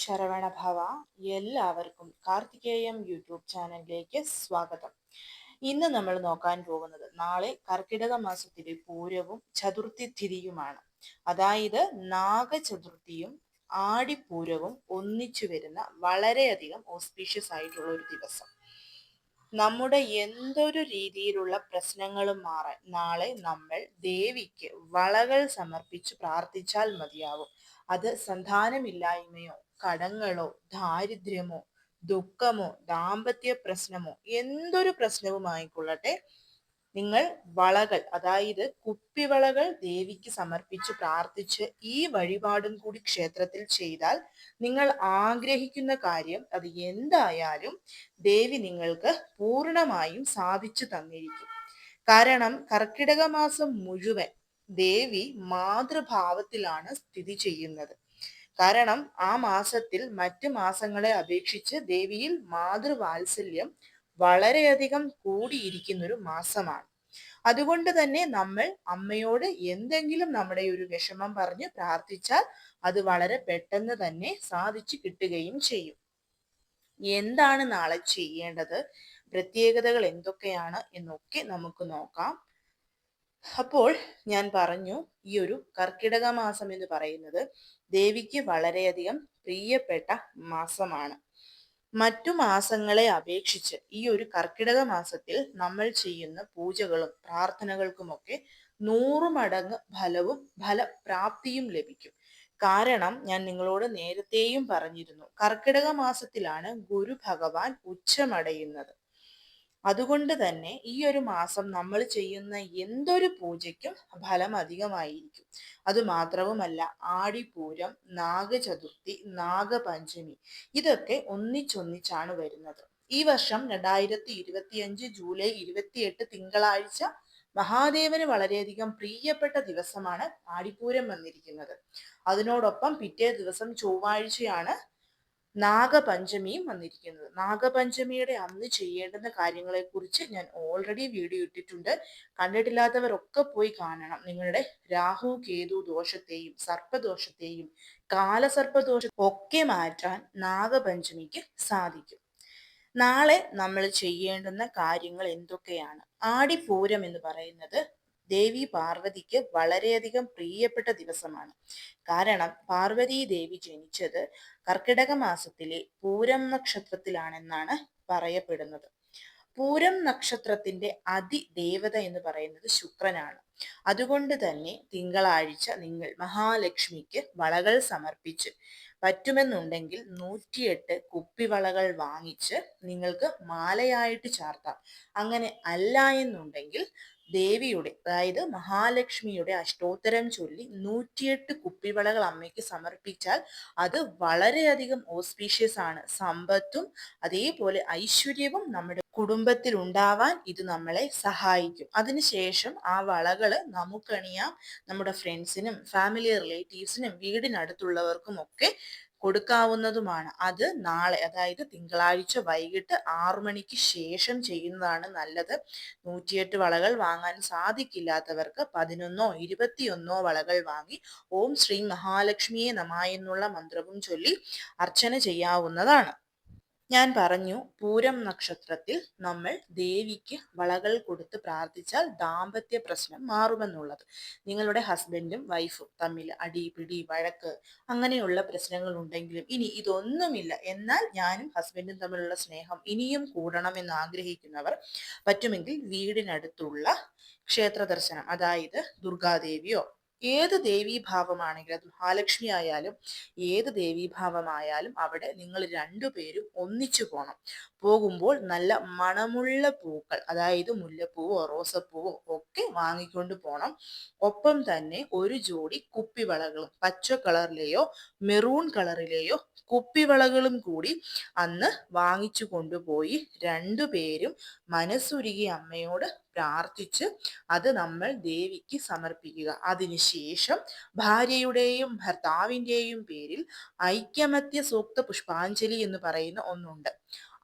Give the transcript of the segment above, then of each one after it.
ശരവണ ഭവ എല്ലാവർക്കും കാർത്തികേയം യൂട്യൂബ് ചാനലിലേക്ക് സ്വാഗതം. ഇന്ന് നമ്മൾ നോക്കാൻ പോകുന്നത് നാളെ കർക്കിടക മാസത്തിലെ പൂരവും ചതുർത്ഥി തിരിയുമാണ് അതായത് നാഗചതുർത്ഥിയും ആടിപ്പൂരവും ഒന്നിച്ചു വരുന്ന വളരെയധികം ഓസ്പീഷ്യസ് ആയിട്ടുള്ള ഒരു ദിവസം. നമ്മുടെ എന്തൊരു രീതിയിലുള്ള പ്രശ്നങ്ങളും മാറാൻ നാളെ നമ്മൾ ദേവിക്ക് വളകൾ സമർപ്പിച്ച് പ്രാർത്ഥിച്ചാൽ മതിയാവും. അത് സന്താനമില്ലായ്മയോ കടങ്ങളോ ദാരിദ്ര്യമോ ദുഃഖമോ ദാമ്പത്യ പ്രശ്നമോ എന്തൊരു പ്രശ്നവുമായിക്കൊള്ളട്ടെ നിങ്ങൾ വളകൾ അതായത് കുപ്പിവളകൾ ദേവിക്ക് സമർപ്പിച്ച് പ്രാർത്ഥിച്ച് ഈ വഴിപാടും കൂടി ക്ഷേത്രത്തിൽ ചെയ്താൽ നിങ്ങൾ ആഗ്രഹിക്കുന്ന കാര്യം അത് എന്തായാലും ദേവി നിങ്ങൾക്ക് പൂർണമായും സാധിച്ചു തന്നിരിക്കും. കാരണം കർക്കിടക മാസം മുഴുവൻ ദേവി മാതൃഭാവത്തിലാണ് സ്ഥിതി ചെയ്യുന്നത്. കാരണം ആ മാസത്തിൽ മറ്റ് മാസങ്ങളെ അപേക്ഷിച്ച് ദേവിയിൽ മാതൃവാത്സല്യം വളരെയധികം കൂടിയിരിക്കുന്ന ഒരു മാസമാണ്. അതുകൊണ്ട് തന്നെ നമ്മൾ അമ്മയോട് എന്തെങ്കിലും നമ്മുടെ ഒരു വിഷമം പറഞ്ഞ് പ്രാർത്ഥിച്ചാൽ അത് വളരെ പെട്ടെന്ന് തന്നെ സാധിച്ചു കിട്ടുകയും ചെയ്യും. എന്താണ് നാളെ ചെയ്യേണ്ടത്? പ്രത്യേകതകൾ എന്തൊക്കെയാണ് എന്നൊക്കെ നമുക്ക് നോക്കാം. അപ്പോൾ ഞാൻ പറഞ്ഞു ഈ ഒരു കർക്കിടക മാസം എന്ന് പറയുന്നത് ദേവിക്ക് വളരെയധികം പ്രിയപ്പെട്ട മാസമാണ്. മറ്റു മാസങ്ങളെ അപേക്ഷിച്ച് ഈ ഒരു കർക്കിടക മാസത്തിൽ നമ്മൾ ചെയ്യുന്ന പൂജകളും പ്രാർത്ഥനകൾക്കുമൊക്കെ നൂറു മടങ്ങ് ഫലവും ഫലപ്രാപ്തിയും ലഭിക്കും. കാരണം ഞാൻ നിങ്ങളോട് നേരത്തെയും പറഞ്ഞിരുന്നു കർക്കിടക മാസത്തിലാണ് ഗുരു ഭഗവാൻ ഉച്ചമടയുന്നത്. അതുകൊണ്ട് തന്നെ ഈ ഒരു മാസം നമ്മൾ ചെയ്യുന്ന എന്തൊരു പൂജയ്ക്കും ഫലം അധികമായിരിക്കും. അത് മാത്രവുമല്ല ആടിപൂരം നാഗചതുർത്ഥി നാഗപഞ്ചമി ഇതൊക്കെ ഒന്നിച്ചൊന്നിച്ചാണ് വരുന്നത്. ഈ വർഷം രണ്ടായിരത്തി ഇരുപത്തിയഞ്ച് ജൂലൈ ഇരുപത്തിയെട്ട് തിങ്കളാഴ്ച മഹാദേവന് വളരെയധികം പ്രിയപ്പെട്ട ദിവസമാണ് ആടിപൂരം വന്നിരിക്കുന്നത്. അതിനോടൊപ്പം പിറ്റേ ദിവസം ചൊവ്വാഴ്ചയാണ് നാഗപഞ്ചമിയും വന്നിരിക്കുന്നത്. നാഗപഞ്ചമിയുടെ അന്ന് ചെയ്യേണ്ടുന്ന കാര്യങ്ങളെക്കുറിച്ച് ഞാൻ ഓൾറെഡി വീഡിയോ ഇട്ടിട്ടുണ്ട്. കണ്ടിട്ടില്ലാത്തവരൊക്കെ പോയി കാണണം. നിങ്ങളുടെ രാഹു കേതു ദോഷത്തെയും സർപ്പദോഷത്തെയും കാലസർപ്പദോഷം ഒക്കെ മാറ്റാൻ നാഗപഞ്ചമിക്ക് സാധിക്കും. നാളെ നമ്മൾ ചെയ്യേണ്ടുന്ന കാര്യങ്ങൾ എന്തൊക്കെയാണ്? ആടിപ്പൂരം എന്ന് പറയുന്നത് ദേവി പാർവതിക്ക് വളരെയധികം പ്രിയപ്പെട്ട ദിവസമാണ്. കാരണം പാർവതി ദേവി ജനിച്ചത് കർക്കിടക മാസത്തിലെ പൂരം നക്ഷത്രത്തിലാണെന്നാണ് പറയപ്പെടുന്നത്. പൂരം നക്ഷത്രത്തിന്റെ അതിദേവത എന്ന് പറയുന്നത് ശുക്രനാണ്. അതുകൊണ്ട് തന്നെ തിങ്കളാഴ്ച നിങ്ങൾ മഹാലക്ഷ്മിക്ക് വളകൾ സമർപ്പിച്ച് പറ്റുമെന്നുണ്ടെങ്കിൽ നൂറ്റിയെട്ട് കുപ്പിവളകൾ വാങ്ങിച്ച് നിങ്ങൾക്ക് മാലയായിട്ട് ചാർത്താം. അങ്ങനെ അല്ല എന്നുണ്ടെങ്കിൽ ദേവിയുടെ അതായത് മഹാലക്ഷ്മിയുടെ അഷ്ടോത്തരം ചൊല്ലി നൂറ്റിയെട്ട് കുപ്പിവളകൾ അമ്മയ്ക്ക് സമർപ്പിച്ചാൽ അത് വളരെയധികം ഓസ്പീഷ്യസ് ആണ്. സമ്പത്തും അതേപോലെ ഐശ്വര്യവും നമ്മുടെ കുടുംബത്തിൽ ഉണ്ടാവാൻ ഇത് നമ്മളെ സഹായിക്കും. അതിനുശേഷം ആ വളകൾ നമുക്കണിയാം. നമ്മുടെ ഫ്രണ്ട്സിനും ഫാമിലി റിലേറ്റീവ്സിനും വീടിനടുത്തുള്ളവർക്കും ഒക്കെ കൊടുക്കാവുന്നതുമാണ്. അത് നാളെ അതായത് തിങ്കളാഴ്ച വൈകിട്ട് ആറു മണിക്ക് ശേഷം ചെയ്യുന്നതാണ് നല്ലത്. നൂറ്റിയെട്ട് വളകൾ വാങ്ങാൻ സാധിക്കില്ലാത്തവർക്ക് പതിനൊന്നോ ഇരുപത്തിയൊന്നോ വളകൾ വാങ്ങി ഓം ശ്രീ മഹാലക്ഷ്മിയെ എന്നുള്ള മന്ത്രവും ചൊല്ലി അർച്ചന ചെയ്യാവുന്നതാണ്. ഞാൻ പറഞ്ഞു പൂരം നക്ഷത്രത്തിൽ നമ്മൾ ദേവിക്ക് വളകൾ കൊടുത്ത് പ്രാർത്ഥിച്ചാൽ ദാമ്പത്യ പ്രശ്നം മാറുമെന്നുള്ളത്. നിങ്ങളുടെ ഹസ്ബൻഡും വൈഫും തമ്മിൽ അടി പിടി വഴക്ക് അങ്ങനെയുള്ള പ്രശ്നങ്ങൾ ഉണ്ടെങ്കിലും ഇനി ഇതൊന്നുമില്ല. എന്നാൽ ഞാനും ഹസ്ബൻഡും തമ്മിലുള്ള സ്നേഹം ഇനിയും കൂടണമെന്ന് ആഗ്രഹിക്കുന്നവർ പറ്റുമെങ്കിൽ വീടിനടുത്തുള്ള ക്ഷേത്ര ദർശനം അതായത് ദുർഗാദേവിയോ ഏത് ദേവീഭാവമാണെങ്കിലും അത് മഹാലക്ഷ്മി ആയാലും ഏത് ദേവീഭാവമായാലും അവിടെ നിങ്ങൾ രണ്ടുപേരും ഒന്നിച്ചു പോകണം പോകുമ്പോൾ നല്ല മണമുള്ള പൂക്കൾ അതായത് മുല്ലപ്പൂവോ റോസപ്പൂവോ ഒക്കെ വാങ്ങിക്കൊണ്ട് പോകണം ഒപ്പം തന്നെ ഒരു ജോഡി കുപ്പിവളകളും പച്ച കളറിലെയോ മെറൂൺ കളറിലെയോ കുപ്പിവളകളും കൂടി അന്ന് വാങ്ങിച്ചു കൊണ്ടുപോയി രണ്ടുപേരും മനസ്സുരുകി അമ്മയോട് പ്രാർത്ഥിച്ച് അത് നമ്മൾ ദേവിക്ക് സമർപ്പിക്കുക. അതിനുശേഷം ഭാര്യയുടെയും ഭർത്താവിന്റെയും പേരിൽ ഐക്യമത്യ സൂക്ത പുഷ്പാഞ്ജലി എന്ന് പറയുന്ന ഒന്നുണ്ട്.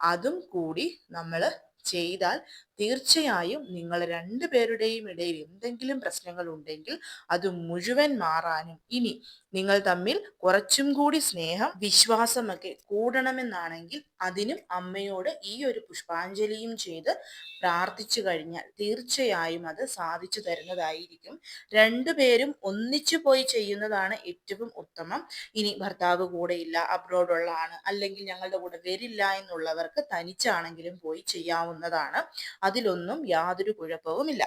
അതും കൂടി നമ്മൾ ചെയ്താൽ തീർച്ചയായും നിങ്ങൾ രണ്ടുപേരുടെയും ഇടയിൽ എന്തെങ്കിലും പ്രശ്നങ്ങൾ ഉണ്ടെങ്കിൽ അത് മുഴുവൻ മാറാനും. ഇനി നിങ്ങൾ തമ്മിൽ കുറച്ചും കൂടി സ്നേഹം വിശ്വാസമൊക്കെ കൂടണമെന്നാണെങ്കിൽ അതിനും അമ്മയോട് ഈ ഒരു പുഷ്പാഞ്ജലിയും ചെയ്ത് പ്രാർത്ഥിച്ചു കഴിഞ്ഞാൽ തീർച്ചയായും അത് സാധിച്ചു തരുന്നതായിരിക്കും. രണ്ടുപേരും ഒന്നിച്ചു പോയി ചെയ്യുന്നതാണ് ഏറ്റവും ഉത്തമം. ഇനി ഭർത്താവ് കൂടെയില്ല അബ്രോഡുള്ള ആണ്. അല്ലെങ്കിൽ ഞങ്ങളുടെ കൂടെ വരില്ല എന്നുള്ളവർക്ക് തനിച്ചാണെങ്കിലും പോയി ചെയ്യാവുന്നതാണ് അതിലൊന്നും യാതൊരു കുഴപ്പവുമില്ല.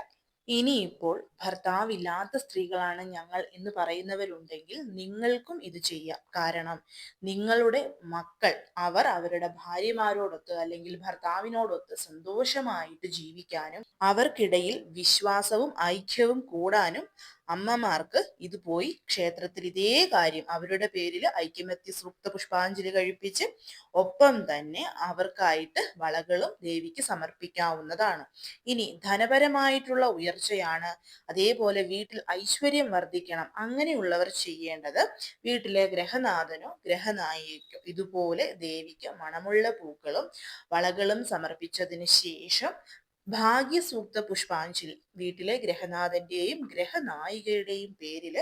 ഇനിയിപ്പോൾ ഭർത്താവില്ലാത്ത സ്ത്രീകളാണ് ഞങ്ങൾ എന്ന് പറയുന്നവരുണ്ടെങ്കിൽ നിങ്ങൾക്കും ഇത് ചെയ്യാം. കാരണം നിങ്ങളുടെ മക്കൾ അവർ അവരുടെ ഭാര്യമാരോടൊത്ത് അല്ലെങ്കിൽ ഭർത്താവിനോടൊത്ത് സന്തോഷമായിട്ട് ജീവിക്കാനും അവർക്കിടയിൽ വിശ്വാസവും ഐക്യവും കൂടാനും അമ്മമാർക്ക് ഇത് പോയി ക്ഷേത്രത്തിൽ ഇതേ കാര്യം അവരുടെ പേരിൽ ഐക്യമത്യ സൂക്ത പുഷ്പാഞ്ജലി കഴിപ്പിച്ച് ഒപ്പം തന്നെ അവർക്കായിട്ട് വളകളും ദേവിക്ക് സമർപ്പിക്കാവുന്നതാണ്. ഇനി ധനപരമായിട്ടുള്ള ഉയർച്ചയാണ്. അതേപോലെ വീട്ടിൽ ഐശ്വര്യം വർദ്ധിക്കണം. അങ്ങനെയുള്ളവർ ചെയ്യേണ്ടത് വീട്ടിലെ ഗ്രഹനാഥനോ ഗ്രഹനായിക്കോ ഇതുപോലെ ദേവിക്ക് മണമുള്ള പൂക്കളും വളകളും സമർപ്പിച്ചതിന് ശേഷം ഭാഗ്യസൂക്ത പുഷ്പാഞ്ജലി വീട്ടിലെ ഗ്രഹനാഥന്റെയും ഗ്രഹനായികയുടെയും പേരിൽ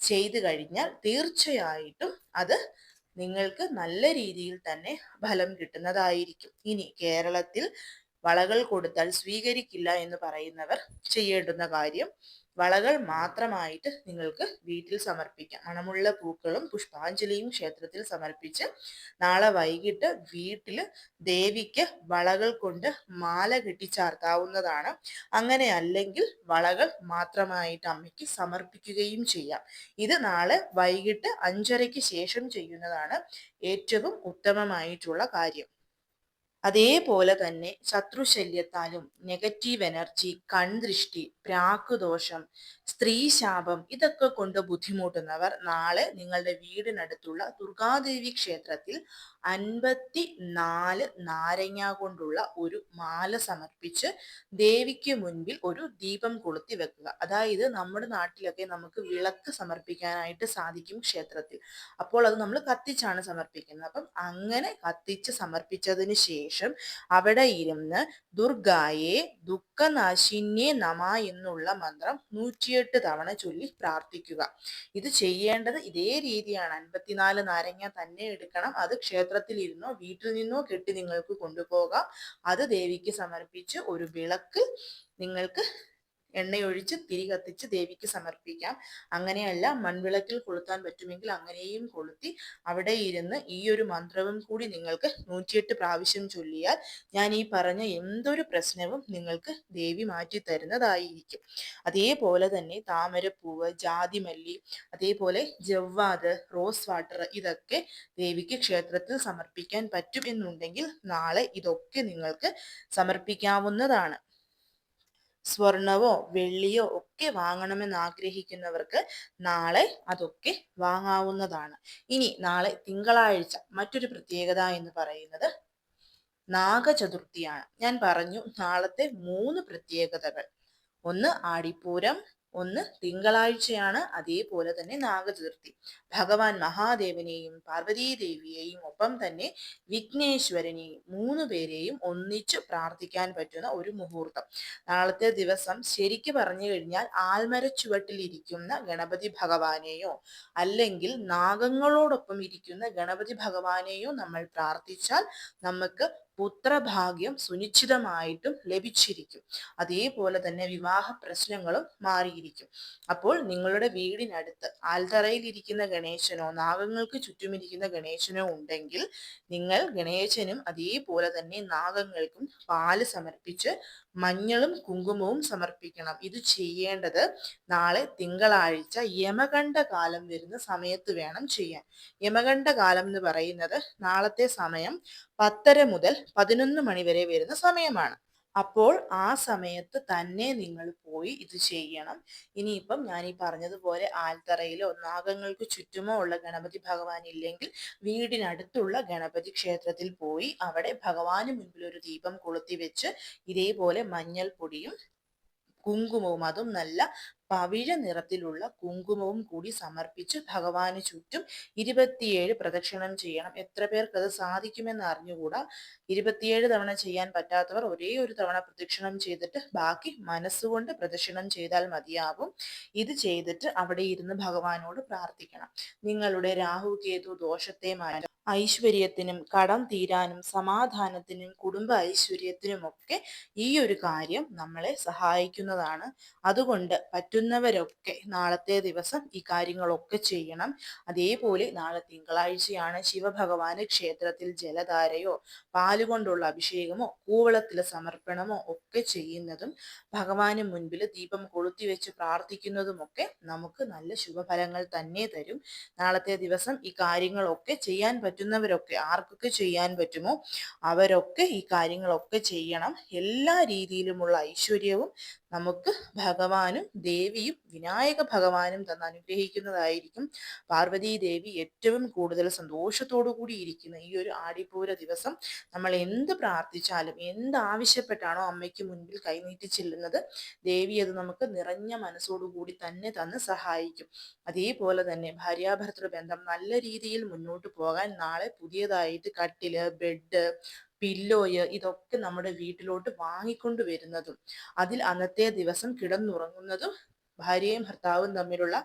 ചെയ്തു കഴിഞ്ഞാൽ തീർച്ചയായിട്ടും അത് നിങ്ങൾക്ക് നല്ല രീതിയിൽ തന്നെ ഫലം കിട്ടുന്നതായിരിക്കും. ഇനി കേരളത്തിൽ വളകൾ കൊടുത്താൽ സ്വീകരിക്കില്ല എന്ന് പറയുന്നവർ ചെയ്യേണ്ടുന്ന കാര്യം വളകൾ മാത്രമായിട്ട് നിങ്ങൾക്ക് വീട്ടിൽ സമർപ്പിക്കാം. മണമുള്ള പൂക്കളും പുഷ്പാഞ്ജലിയും ക്ഷേത്രത്തിൽ സമർപ്പിച്ച് നാളെ വൈകിട്ട് വീട്ടിൽ ദേവിക്ക് വളകൾ കൊണ്ട് മാല കെട്ടിച്ചാർത്താവുന്നതാണ് അങ്ങനെ അല്ലെങ്കിൽ വളകൾ മാത്രമായിട്ട് അമ്മയ്ക്ക് സമർപ്പിക്കുകയും ചെയ്യാം. ഇത് നാളെ വൈകിട്ട് അഞ്ചരയ്ക്ക് ശേഷം ചെയ്യുന്നതാണ് ഏറ്റവും ഉത്തമമായിട്ടുള്ള കാര്യം. അതേപോലെ തന്നെ ശത്രുശല്യത്താലും നെഗറ്റീവ് എനർജി കൺദൃഷ്ടി പ്രാക്കുദോഷം സ്ത്രീശാപം ഇതൊക്കെ കൊണ്ട് ബുദ്ധിമുട്ടുന്നവർ നാളെ നിങ്ങളുടെ വീടിനടുത്തുള്ള ദുർഗാദേവി ക്ഷേത്രത്തിൽ അൻപത്തി നാല് നാരങ്ങ കൊണ്ടുള്ള ഒരു മാല സമർപ്പിച്ച് ദേവിക്ക് മുൻപിൽ ഒരു ദീപം കൊളുത്തി വെക്കുക. അതായത് നമ്മുടെ നാട്ടിലൊക്കെ നമുക്ക് വിളക്ക് സമർപ്പിക്കാനായിട്ട് സാധിക്കും ക്ഷേത്രത്തിൽ. അപ്പോൾ അത് നമ്മൾ കത്തിച്ചാണ് സമർപ്പിക്കുന്നത്. അപ്പം അങ്ങനെ കത്തിച്ച് സമർപ്പിച്ചതിന് ശേഷം അവിടെ ഇരുന്ന് ദുർഗായെ ദുഃഖനാശിന്യേ നമ എന്നുള്ള മന്ത്രം നൂറ്റിയെട്ട് തവണ ചൊല്ലി പ്രാർത്ഥിക്കുക. ഇത് ചെയ്യേണ്ടത് ഇതേ രീതിയാണ്. അൻപത്തിനാല് നാരങ്ങ തന്നെ എടുക്കണം. അത് ക്ഷേത്രത്തിൽ ഇരുന്നോ വീട്ടിൽ നിന്നോ കെട്ടി നിങ്ങൾക്ക് കൊണ്ടുപോകാം. അത് ദേവിക്ക് സമർപ്പിച്ച് ഒരു വിളക്ക് നിങ്ങൾക്ക് എണ്ണയൊഴിച്ച് തിരി കത്തിച്ച് ദേവിക്ക് സമർപ്പിക്കാം. അങ്ങനെയല്ല മൺവിളക്കിൽ കൊളുത്താൻ പറ്റുമെങ്കിൽ അങ്ങനെയും കൊളുത്തി അവിടെ ഇരുന്ന് ഈ ഒരു മന്ത്രവും കൂടി നിങ്ങൾക്ക് നൂറ്റിയെട്ട് പ്രാവശ്യം ചൊല്ലിയാൽ ഞാൻ ഈ പറഞ്ഞ എന്തൊരു പ്രശ്നവും നിങ്ങൾക്ക് ദേവി മാറ്റി തരുന്നതായിരിക്കും. അതേപോലെ തന്നെ താമരപ്പൂവ് ജാതിമല്ലി അതേപോലെ ജവ്വാത് റോസ് വാട്ടർ ഇതൊക്കെ ദേവിക്ക് ക്ഷേത്രത്തിൽ സമർപ്പിക്കാൻ പറ്റും എന്നുണ്ടെങ്കിൽ നാളെ ഇതൊക്കെ നിങ്ങൾക്ക് സമർപ്പിക്കാവുന്നതാണ്. സ്വർണവോ വെള്ളിയോ ഒക്കെ വാങ്ങണമെന്ന് ആഗ്രഹിക്കുന്നവർക്ക് നാളെ അതൊക്കെ വാങ്ങാവുന്നതാണ്. ഇനി നാളെ തിങ്കളാഴ്ച മറ്റൊരു പ്രത്യേകത എന്ന് പറയുന്നത് നാഗചതുർത്ഥിയാണ്. ഞാൻ പറഞ്ഞു നാളത്തെ മൂന്ന് പ്രത്യേകതകൾ. ഒന്ന് ആടിപ്പൂരം ഒന്ന് തിങ്കളാഴ്ചയാണ് അതേപോലെ തന്നെ നാഗചതുർത്ഥി. ഭഗവാൻ മഹാദേവനെയും പാർവതീദേവിയെയും ഒപ്പം തന്നെ വിഘ്നേശ്വരനെയും മൂന്ന് പേരെയും ഒന്നിച്ചു പ്രാർത്ഥിക്കാൻ പറ്റുന്ന ഒരു മുഹൂർത്തം. നാളത്തെ ദിവസം ശരിക്ക് പറഞ്ഞു കഴിഞ്ഞാൽ ആൽമര ചുവട്ടിലിരിക്കുന്ന ഗണപതി ഭഗവാനെയോ അല്ലെങ്കിൽ നാഗങ്ങളോടൊപ്പം ഇരിക്കുന്ന ഗണപതി ഭഗവാനെയോ നമ്മൾ പ്രാർത്ഥിച്ചാൽ നമുക്ക് പുത്രഭാഗ്യം സുനിശ്ചിതമായിട്ടും ലഭിച്ചിരിക്കും. അതേപോലെ തന്നെ വിവാഹ പ്രശ്നങ്ങളും മാറിയിരിക്കും. അപ്പോൾ നിങ്ങളുടെ വീടിനടുത്ത് ആൽത്തറയിൽ ഇരിക്കുന്ന ഗണേശനോ നാഗങ്ങൾക്ക് ചുറ്റുമിരിക്കുന്ന ഗണേശനോ ഉണ്ടെങ്കിൽ നിങ്ങൾ ഗണേശനും അതേപോലെ തന്നെ നാഗങ്ങൾക്കും പാൽ സമർപ്പിച്ച് മഞ്ഞളും കുങ്കുമവും സമർപ്പിക്കണം. ഇത് ചെയ്യേണ്ടത് നാളെ തിങ്കളാഴ്ച യമകണ്ഠ കാലം വരുന്ന സമയത്ത് വേണം ചെയ്യാൻ. യമകണ്ഠ കാലം എന്ന് പറയുന്നത് നാളത്തെ സമയം പത്തര മുതൽ പതിനൊന്ന് മണിവരെ വരുന്ന സമയമാണ്. അപ്പോൾ ആ സമയത്ത് തന്നെ നിങ്ങൾ പോയി ഇത് ചെയ്യണം. ഇനിയിപ്പം ഞാൻ ഈ പറഞ്ഞതുപോലെ ആൽത്തറയിലോ നാഗങ്ങൾക്ക് ചുറ്റുമോ ഉള്ള ഗണപതി ഭഗവാൻ ഇല്ലെങ്കിൽ വീടിനടുത്തുള്ള ഗണപതി ക്ഷേത്രത്തിൽ പോയി അവിടെ ഭഗവാന് മുൻപിൽ ഒരു ദീപം കൊളുത്തി വെച്ച് ഇതേപോലെ മഞ്ഞൾ പൊടിയും കുങ്കുമവും അതും നല്ല പവിഴ നിറത്തിലുള്ള കുങ്കുമവും കൂടി സമർപ്പിച്ച് ഭഗവാന് ചുറ്റും ഇരുപത്തിയേഴ് പ്രദക്ഷിണം ചെയ്യണം. എത്ര പേർക്ക് അത് സാധിക്കുമെന്ന് അറിഞ്ഞുകൂടാ? ഇരുപത്തിയേഴ് തവണ ചെയ്യാൻ പറ്റാത്തവർ ഒരേ ഒരു തവണ പ്രദക്ഷിണം ചെയ്തിട്ട് ബാക്കി മനസ്സുകൊണ്ട് പ്രദക്ഷിണം ചെയ്താൽ മതിയാകും ഇത് ചെയ്തിട്ട് അവിടെ ഇരുന്ന് ഭഗവാനോട് പ്രാർത്ഥിക്കണം. നിങ്ങളുടെ രാഹു കേതു ദോഷത്തെ മാറ്റാൻ ഐശ്വര്യത്തിനും കടം തീരാനും സമാധാനത്തിനും കുടുംബ ഐശ്വര്യത്തിനുമൊക്കെ ഈ ഒരു കാര്യം നമ്മളെ സഹായിക്കുന്നതാണ്. അതുകൊണ്ട് പറ്റുന്നവരൊക്കെ നാളത്തെ ദിവസം ഈ കാര്യങ്ങളൊക്കെ ചെയ്യണം. അതേപോലെ നാളെ തിങ്കളാഴ്ചയാണ് ശിവഭഗവാന് ക്ഷേത്രത്തിൽ ജലധാരയോ പാലുകൊണ്ടുള്ള അഭിഷേകമോ കൂവളത്തിലെ സമർപ്പണമോ ഒക്കെ ചെയ്യുന്നതും ഭഗവാന് മുൻപിൽ ദീപം കൊളുത്തി വെച്ച് പ്രാർത്ഥിക്കുന്നതുമൊക്കെ നമുക്ക് നല്ല ശുഭഫലങ്ങൾ തന്നെ തരും. നാളത്തെ ദിവസം ഈ കാര്യങ്ങളൊക്കെ ചെയ്യാൻ പറ്റുന്നവരൊക്കെ ആർക്കൊക്കെ ചെയ്യാൻ പറ്റുമോ അവരൊക്കെ ഈ കാര്യങ്ങളൊക്കെ ചെയ്യണം. എല്ലാ രീതിയിലുമുള്ള ഐശ്വര്യവും നമുക്ക് ഭഗവാനും ദേവിയും വിനായക ഭഗവാനും തന്ന് അനുഗ്രഹിക്കുന്നതായിരിക്കും. പാർവതീ ദേവി ഏറ്റവും കൂടുതൽ സന്തോഷത്തോടു കൂടി ഇരിക്കുന്ന ഈ ഒരു ആടിപ്പൂര ദിവസം. നമ്മൾ എന്ത് പ്രാർത്ഥിച്ചാലും എന്ത് ആവശ്യപ്പെട്ടാണോ അമ്മയ്ക്ക് മുൻപിൽ കൈനീട്ടി ചെല്ലുന്നത് ദേവി അത് നമുക്ക് നിറഞ്ഞ മനസ്സോടുകൂടി തന്നെ തന്ന് സഹായിക്കും. അതേപോലെ തന്നെ ഭാര്യാഭർത്തൃ ബന്ധം നല്ല രീതിയിൽ മുന്നോട്ട് പോകാൻ നാളെ പുതിയതായിട്ട് കട്ടിൽ ബെഡ് പില്ലോയ് ഇതൊക്കെ നമ്മുടെ വീട്ടിലോട്ട് വാങ്ങിക്കൊണ്ട് വരുന്നതും അതിൽ അന്നത്തെ ദിവസം കിടന്നുറങ്ങുന്നതും ഭാര്യയും ഭർത്താവും തമ്മിലുള്ള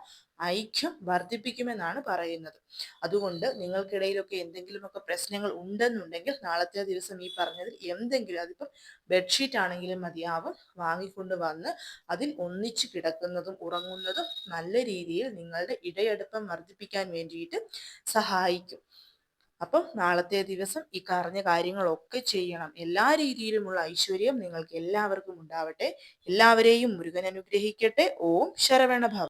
ഐക്യം വർദ്ധിപ്പിക്കുമെന്നാണ് പറയുന്നത്. അതുകൊണ്ട് നിങ്ങൾക്കിടയിലൊക്കെ എന്തെങ്കിലുമൊക്കെ പ്രശ്നങ്ങൾ ഉണ്ടെന്നുണ്ടെങ്കിൽ നാളത്തെ ദിവസം ഈ പറഞ്ഞതിൽ എന്തെങ്കിലും അതിപ്പം ബെഡ്ഷീറ്റ് ആണെങ്കിലും മതിയാവും വാങ്ങിക്കൊണ്ട് വന്ന് അതിൽ ഒന്നിച്ചു കിടക്കുന്നതും ഉറങ്ങുന്നതും നല്ല രീതിയിൽ നിങ്ങളുടെ ഇടയടുപ്പം വർദ്ധിപ്പിക്കാൻ വേണ്ടിയിട്ട് സഹായിക്കും. അപ്പം നാളത്തെ ദിവസം ഈ പറഞ്ഞ കാര്യങ്ങളൊക്കെ ചെയ്യണം. എല്ലാ രീതിയിലുമുള്ള ഐശ്വര്യം നിങ്ങൾക്ക് എല്ലാവർക്കും ഉണ്ടാവട്ടെ. എല്ലാവരെയും മുരുകൻ അനുഗ്രഹിക്കട്ടെ. ഓം ശരവണഭവ